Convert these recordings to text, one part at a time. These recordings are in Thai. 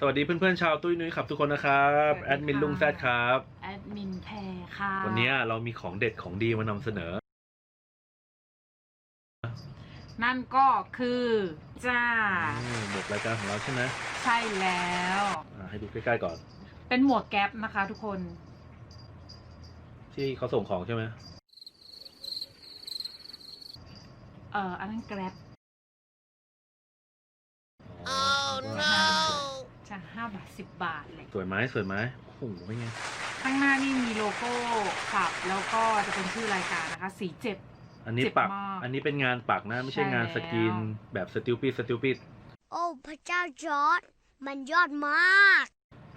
สวัสดีเพื่อนๆชาวตุ้ยนุ้ยขับทุกคนนะครับสวัสดีค่ะแอดมินลุงแซดครับแอดมินแพรค่ะวันนี้เรามีของเด็ดของดีมานำเสนอ นั่นก็คือจ้าอืมหมวกรายการของเราใช่ไหมใช่แล้วอ่าให้ดูใกล้ๆก่อน เป็นหมวกแก๊ปนะคะทุกคน ที่เขาส่งของใช่ไหมเอ่ออันนั้นแกร็บอ๋อจะ ห้าบาทสิบบาทเลยสวยไหมสวยไหมโอ้โหเป็นไงข้างหน้านี่มีโลโก้ขับแล้วก็จะเป็นชื่อรายการนะคะ สีเจ็บ อันนี้เจ็บปักมากอันนี้เป็นงานปักนะ ไม่ใช่ใช่งานสกรีนแล้วแบบสติ p ปิดสติ p ปิดโอ้พระเจ้าจอร์ดมันยอดมาก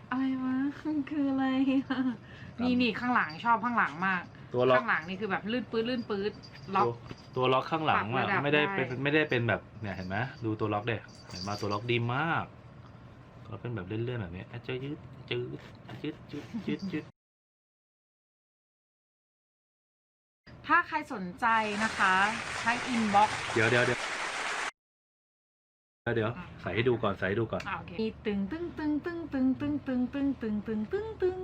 อะไรวะ คืออะไรอะนี่นี่ข้างหลังชอบข้างหลังมาก ตัวล็อกข้างหลังนี่คือแบบลื่นปื้ดลื่นปื้ดล็อก ตัวตัวล็อกข้างหลังปรัอะบระดับไม่ได้ได้เป็นไม่ได้เป็นแบบเนี่ยเห็นไหมดูตัวล็อกเด็เห็นมาตัวล็อกดีมาก ก็เป็นแบบเลื่อนๆแบบนี้อะเจอยืดจืดจืดจืดจืดจืดถ้าใครสนใจนะคะใช้อินบ็อกเดี๋ยวเดี๋ยวเดี๋ยวเดี๋ยวใส่ให้ดูก่อนใส่ให้ดูก่อนอ่าโอเคมีตึงตึงตึงตึงตึงตึงตึงตึงตึงตึงตึงตึง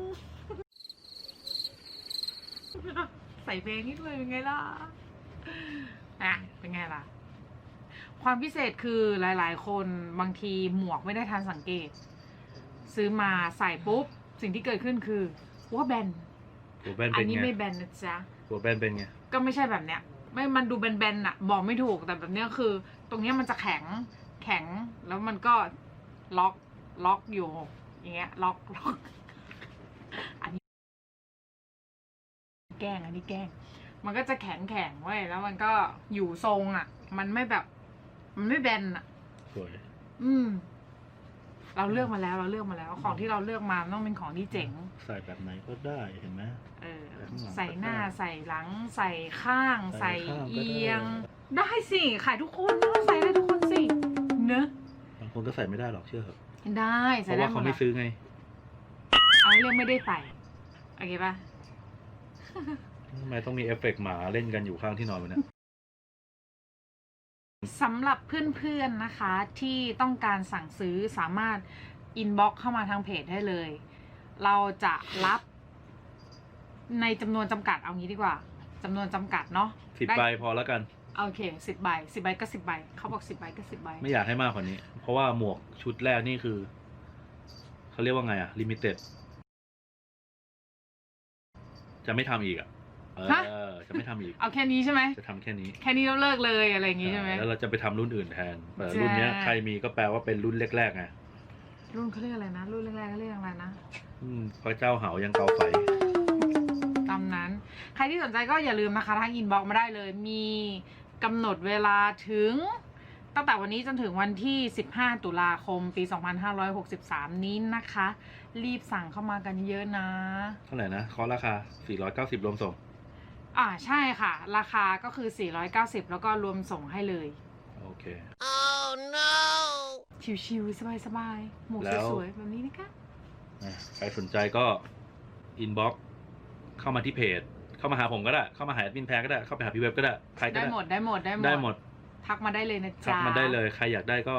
ใส่เพลงนี้ด้วยเป็นไงล่ะอะเป็นไงล่ะ ความพิเศษคือหลาย ๆ คนบางทีหมวกไม่ได้ทันสังเกต ซื้อมาใส่ปุ๊บ สิ่งที่เกิดขึ้นคือว่าแบนหัวแบนอัเป็นนี้ไงไม่แบนนะจ๊ะ หัวแบนเป็นไง ก็ไม่ใช่แบบเนี้ย ไม่มันดูแบนๆอะบอกไม่ถูกแต่แบบเนี้ยคือ ตรงเนี้ยมันจะแข็งแข็งแล้วมันก็ล็อกล็อกอยู่ อย่างเงี้ยล็อกล็อก อันนี้ แกล้งอันนี้แกล้ง มันก็จะแข็งแข็งไว้ยแล้วมันก็อยู่ทรงอะมันไม่แบบ มันไม่แบนอะสวย อืม เราเลือกมาแล้ว เราเลือกมาแล้ว ของที่เราเลือกมาต้องเป็นของที่เจ๋ง ใส่แบบไหนก็ได้เห็นไหม เออ ข้างหลังใส่หน้าก็ได้ใส่หลัง ใส่ข้าง ใส่ใส่ข้างก็ได้ เอียง ได้สิขายทุกคนต้องใส่ได้ทุกคนสิ เนอะบางคนก็ใส่ไม่ได้หรอกเชื่อเถอะได้เพใส่ราะได้ว่าหมเขาดไม่อะซื้อไง เอาเรื่องไม่ได้ใส่โอเคปะ ทำไมต้องมีเอฟเฟกต์หมาเล่นกันอยู่ข้างที่นอนมันเนี่ย สำหรับเพื่อนๆนะคะที่ต้องการสั่งซื้อสามารถอินบ็อกเข้ามาทางเพจได้เลย เราจะรับในจำนวนจำกัดเอางี้ดีกว่าจำนวนจำกัดเนาะสิบได้ใบพอแล้วกัน โอเคสิบใบสิบใบก็สิบใบเขาบอกสิบใบก็สิบใบไม่อยากให้มากกว่านี้ เพราะว่าหมวกชุดแรกนี่คือ เขาเรียกว่าไงอะลิมิเต็ด จะไม่ทำอีกอะ เออจะไม่ทำอีก เอาแค่นี้ใช่ไหม จะทำแค่นี้แค่นี้เราเลิกเลยอะไรอย่างงี้ใช่ไหมแล้วเราจะไปทำรุ่นอื่นแทนแต่ใช่ รุ่นเนี้ยใครมีก็แปลว่าเป็นรุ่นแรกๆไงรุ่นเขาเรียกอะไรนะ รุ่นแรกๆเขาเรียกอะไรนะ อืมพระเจ้าเหายังเกาไฟ ตามนั้น ใครที่สนใจก็อย่าลืมนะคะทางอินบ็อกมาได้เลย มีกำหนดเวลาถึง ตั้งแต่วันนี้จนถึงวันที่ 15 ตุลาคม ปี 2563 นี้นะคะ รีบสั่งเข้ามากันเยอะนะ เท่าไหร่นะ คอราคา 490 รวมส่ง อ่าใช่ค่ะ ราคาก็คือ 490 แล้วก็รวมส่งให้เลย โอเค oh no ชิวๆสบายๆหมวกแล้ว สวยๆแบบนี้นะคะ นะใครสนใจก็อินบ็อกเข้ามาที่เพจ เข้ามาหาผมก็ได้ เข้ามาหาแอดมินแพรก็ได้ เข้าไปหาพี่เว็บก็ได้ ใครก็ได้ได้หมดได้หมดได้หมด ได้หมดทักมาได้เลยนะทักจ๊ะมาได้เลย ใครอยากได้ก็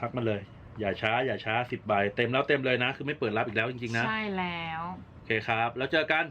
ทักมาเลย อย่าช้า อย่าช้าสิบใบ เต็มแล้วเต็มเลยนะ คือไม่เปิดรับอีกแล้วจริงๆนะ ใช่แล้ว โอเคครับ แล้วเจอกัน